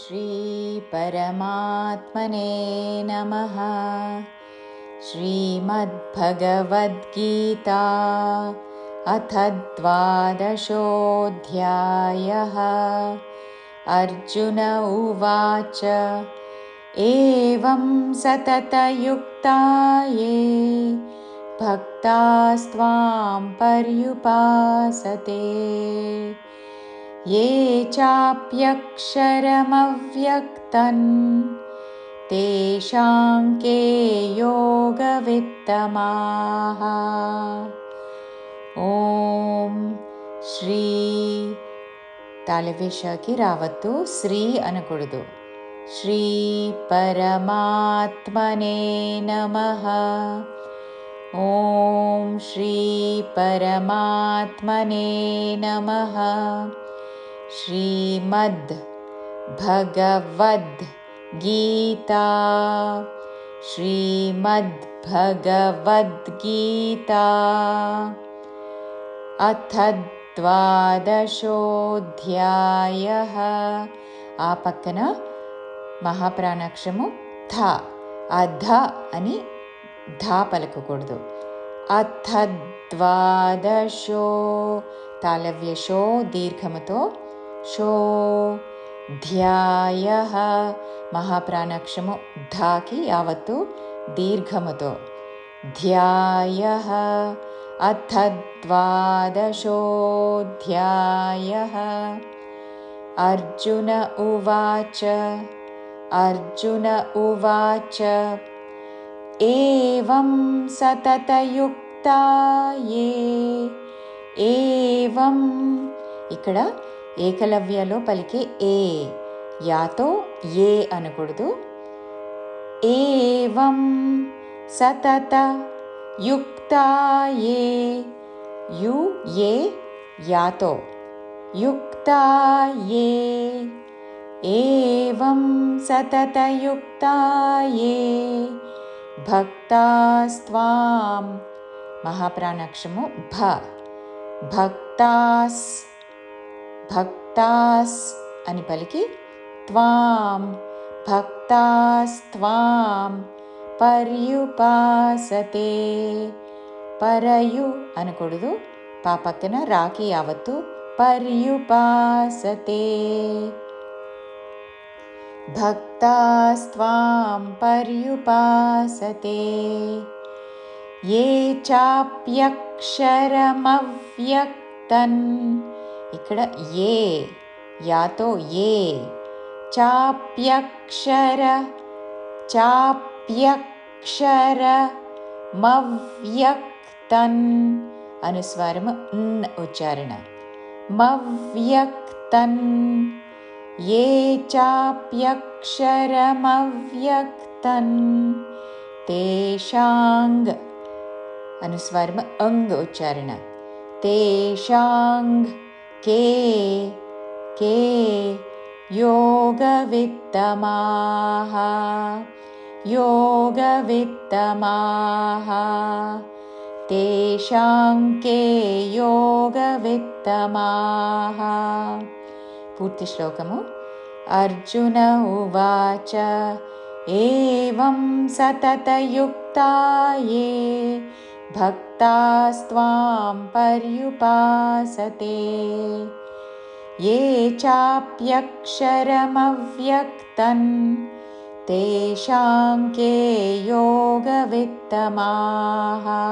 श्रीपरमात्मने नमः। श्रीमद्भगवद्गीता अथ द्वादशोऽध्यायः। अर्जुन उवाच एवं सततयुक्ता ये भक्तास्त्वां पर्युपासते ये चाप्यक्षरमव्यक्तन्। तेषां के योगवित्तमाः। ॐ श्री तालवेशकि रावतु श्री अनकुडुदु श्रीपरमात्मने नमः। ॐ श्रीपरमात्मने नमः श्रीमद् भगवद्गीता श्रीमद्भगवद्गीता अथ द्वादशोऽध्यायः। आपक्कन महाप्राणाक्षरमु थ अध द्वादशो तालव्यशो दीर्घमतो शो ध्यायः महाप्राणाक्षरमु धाकि यावत्तु दीर्घमतो ध्यायः अथ द्वादशोऽध्यायः अर्जुन उवाच अर्जुन उवाच एवं सततयुक्ता ये एवम् ఇక్కడ ఏకలవ్యలో పలికే ఏ యాతో ఏ అనకూడదు. ఏవం సతత యుక్తాయే యు ఏ యాతో. యుక్తాయే ఏవం సతతయుక్తాయే ఏ భక్తాస్త్వాం. మహాప్రాణాక్షము భ. భక్తాస్ భక్తాస్ అని పలికి త్వాం భక్తాస్త్వాం పర్యుపాసతే. పరయు అనకూడదు పా పక్కన రాకి యావత్తు పర్యుపాసతే. భక్తాస్త్వాం పర్యుపాసతే. ఏ చాప్యక్షరమవ్యక్తన్ ఇక్కడ ఏ యాతో ఏ చాప్యక్షర చాప్యక్షర మవ్యక్తన్ అనుస్వారము న్ ఉచ్చారణ మవ్యక్తన్ ఏ చాప్యక్షరమవ్యక్తన్ తేషాంగ్ అనుస్వారము అంగ్ ఉచ్చారణ తేషాంగ్ के के योगवित्तमाः योगवित्तमाः। तेषां के योगवित्तमाः। पूर्तिश्लोकमु। अर्जुन उवाच एवं सततयुक्ता ये भक्तास्त्वां पर्युपासते। ये चाप्यक्षरमव्यक्तन् तेषां के योगवित्तमाः